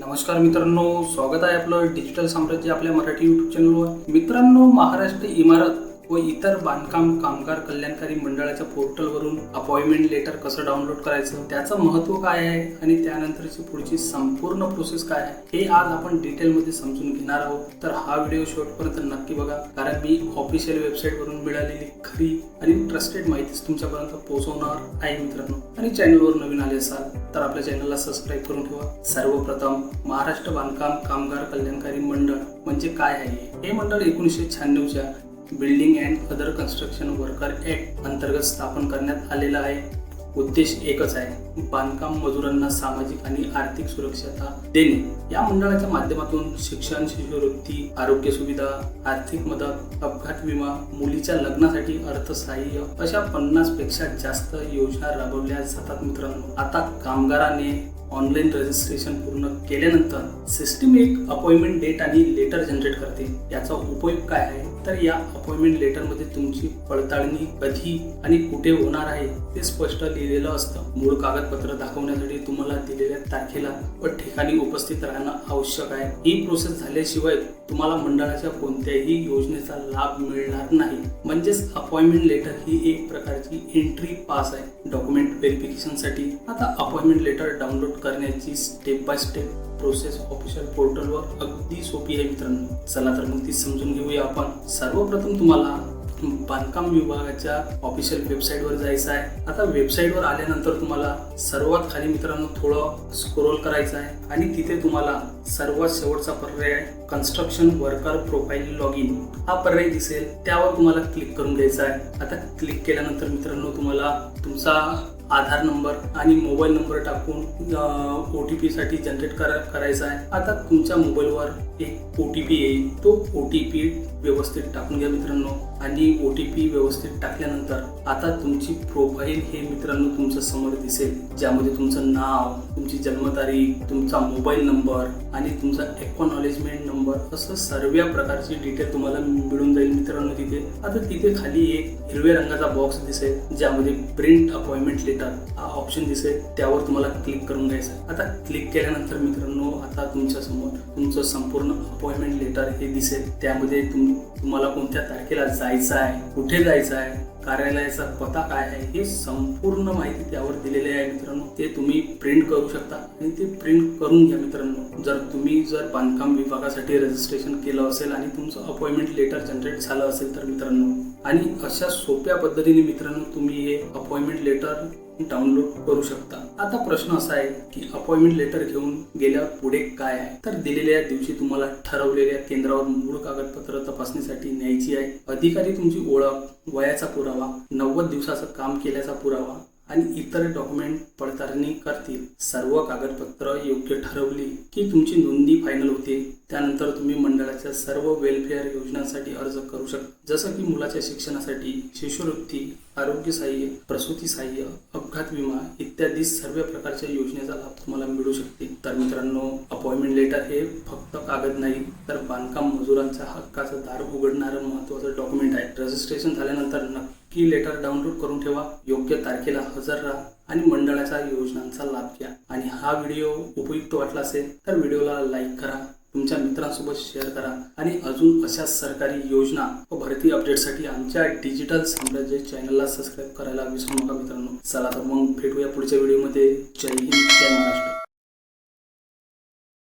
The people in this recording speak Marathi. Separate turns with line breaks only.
नमस्कार मित्रांनो स्वागत आहे आपलं डिजिटल साम्राज्य आपल्या मराठी युट्यूब चॅनलवर मित्रांनो महाराष्ट्र इमारत व इतर बांधकाम कामगार कल्याणकारी मंडळाच्या पोर्टलवरून अपॉइंटमेंट लेटर कसं डाउनलोड करायचं त्याचं महत्त्व काय आहे आणि त्यानंतरची पुढची संपूर्ण प्रोसेस काय आहे हे आज आपण डिटेलमध्ये समजून घेणार आहोत. तर हा व्हिडिओ शेवटपर्यंत नक्की बघा कारण मी ऑफिशियल वेबसाईटवरून मिळालेली खरी आणि ट्रस्टेड माहितीच तुमच्यापर्यंत पोहोचवणार आहे मित्रांनो. आणि चॅनलवर नवीन आले असाल तर आपल्या चॅनलला सबस्क्राईब करून ठेवा. सर्वप्रथम महाराष्ट्र बांधकाम कामगार कल्याणकारी मंडळ म्हणजे काय आहे? हे मंडळ एकोणीसशे शहाण्णवच्या building and other construction worker act अंतर्गत स्थापन करण्यात आलेलं आहे. उद्देश एकच आहे बांधकाम मजुरांना सामाजिक आणि आर्थिक सुरक्षता देणे. या मंडळाच्या माध्यमातून शिक्षण शिष्यवृत्ती आरोग्य सुविधा आर्थिक मदत अपघात विमा मुलीच्या लग्नासाठी अर्थसहाय्य अशा पन्नासपेक्षा जास्त योजना राबवल्या जातात मित्रांनो. आता कामगाराने ऑनलाईन रजिस्ट्रेशन पूर्ण केल्यानंतर सिस्टीम एक अपॉइंटमेंट डेट आणि लेटर जनरेट करते. याचा उपयोग काय आहे? तर या अपॉइंटमेंट लेटरमध्ये तुमची पडताळणी कधी आणि कुठे होणार आहे ते स्पष्ट लिहिलेलं असतं. मूळ कागदपत्र दाखवण्यासाठी तुम्हाला दिलेल्या तारखेला व ठिकाणी उपस्थित राहणं आवश्यक आहे. ही प्रोसेस झाल्याशिवाय तुम्हाला मंडळाच्या कोणत्याही योजनेचा लाभ मिळणार नाही. म्हणजेच अपॉइंटमेंट लेटर ही एक प्रकारची एंट्री पास आहे. डॉक्युमेंट व्हेरिफिकेशनसाठी आता अपॉइंटमेंट लेटर डाउनलोड करण्याची step by step process official पोर्टलवर अगदी सोपी आहे मित्रांनो. चला तर मग ती समजून घेऊया आपण. सर्वप्रथम तुम्हाला बांधकाम विभागाच्या ऑफिशियल वेबसाईटवर जायचं आहे. आता वेबसाईटवर आल्यानंतर तुम्हाला सर्वात खाली मित्रांनो थोडं स्क्रोल करायचं आहे. आणि तिथे तुम्हाला सर्वात शेवटचा पर्याय construction worker profile log in हा पर्याय दिसेल त्यावर तुम्हाला क्लिक करून घ्यायचा आहे. आता क्लिक केल्यानंतर मित्रांनो तुम्हाला तुमचा आधार नंबर आणि मोबाईल नंबर टाकून ओ टी पीसाठी जनरेट करा करायचा आहे. आता तुमच्या मोबाईलवर एक ओ टी पी येईल. तो ओ टी पी व्यवस्थित टाकून घ्या मित्रांनो. आणि ओ टी पी व्यवस्थित टाकल्यानंतर आता तुमची प्रोफाईल हे मित्रांनो तुमच्यासमोर दिसेल. ज्यामध्ये तुमचं नाव तुमची जन्मतारीख तुमचा मोबाईल नंबर आणि तुमचा एक्नॉलेजमेंट नंबर असं सर्व प्रकारची डिटेल तुम्हाला मिळून जाईल मित्रांनो तिथे. आता तिथे खाली एक हिरव्या रंगाचा बॉक्स दिसेल ज्यामध्ये प्रिंट अपॉइंटमेंट लेटर हा ऑप्शन दिसेल. त्यावर तुम्हाला क्लिक करून घ्यायचं. आता क्लिक केल्यानंतर मित्रांनो आता तुमच्यासमोर तुमचं संपूर्ण अपॉइंटमेंट लेटर हे दिसेल. त्यामध्ये तुम तुम्हाला कोणत्या तारखेला जायचं जायचं आहे? कुठे जायचं आहे? कार्यालयाचा पत्ता काय आहे? हे संपूर्ण माहिती त्यावर दिलेली आहे मित्रांनो. ते तुम्ही प्रिंट करू शकता आणि ते प्रिंट करून घ्या मित्रांनो. जर तुम्ही जर बांधकाम विभागासाठी रजिस्ट्रेशन केलं असेल आणि तुमचं अपॉइंटमेंट लेटर जनरेट झालं असेल तर मित्रांनो आणि अशा सोप्या पद्धतीने मित्रांनो तुम्ही हे अपॉइंटमेंट लेटर डाउनलोड करू शकता. आता प्रश्न असा आहे की अपॉइंटमेंट लेटर घेऊन गेल्यावर पुढे काय आहे? तर दिलेल्या दिवशी तुम्हाला ठरवलेल्या केंद्रावर मूळ कागदपत्र तपासणीसाठी न्यायची आहे. अधिकारी तुमची ओळख वयाचा पुरावा नव्वद दिवसाचं काम केल्याचा पुरावा आणि इतर डॉक्युमेंट पडताळणी करतील. सर्व कागदपत्र योग्य ठरवली की तुमची नोंदणी फायनल होते. त्यानंतर तुम्ही मंडळाच्या सर्व वेलफेअर योजनांसाठी अर्ज करू शकता. जसं की मुलाच्या शिक्षणासाठी शिष्यवृत्ती आरोग्य सहाय्य प्रसूती सहाय्य अपघात विमा इत्यादी सर्व प्रकारच्या योजनेचा लाभ तुम्हाला मिळू शकते. तर मित्रांनो अपॉइंटमेंट लेटर हे फक्त कागद नाही तर बांधकाम मजुरांच्या हक्काचं दार उघडणारं महत्वाचं डॉक्युमेंट आहे. रजिस्ट्रेशन झाल्यानंतर नक्की की लेटर डाउनलोड करून ठेवा योग्य तारखेला हजर राहा आणि मंडळाच्या योजनांचा लाभ घ्या. आणि हा व्हिडिओ उपयुक्त वाटला असेल तर व्हिडिओला लाईक करा तुमच्या मित्रांसोबत शेअर करा आणि अजून अशा सरकारी योजना व भरती अपडेटसाठी आमच्या डिजिटल साम्राज्य चॅनलला सबस्क्राईब करायला विसरू नका मित्रांनो. चला तर मग भेटूया पुढच्या व्हिडिओमध्ये जय हिंद जय महाराष्ट्र.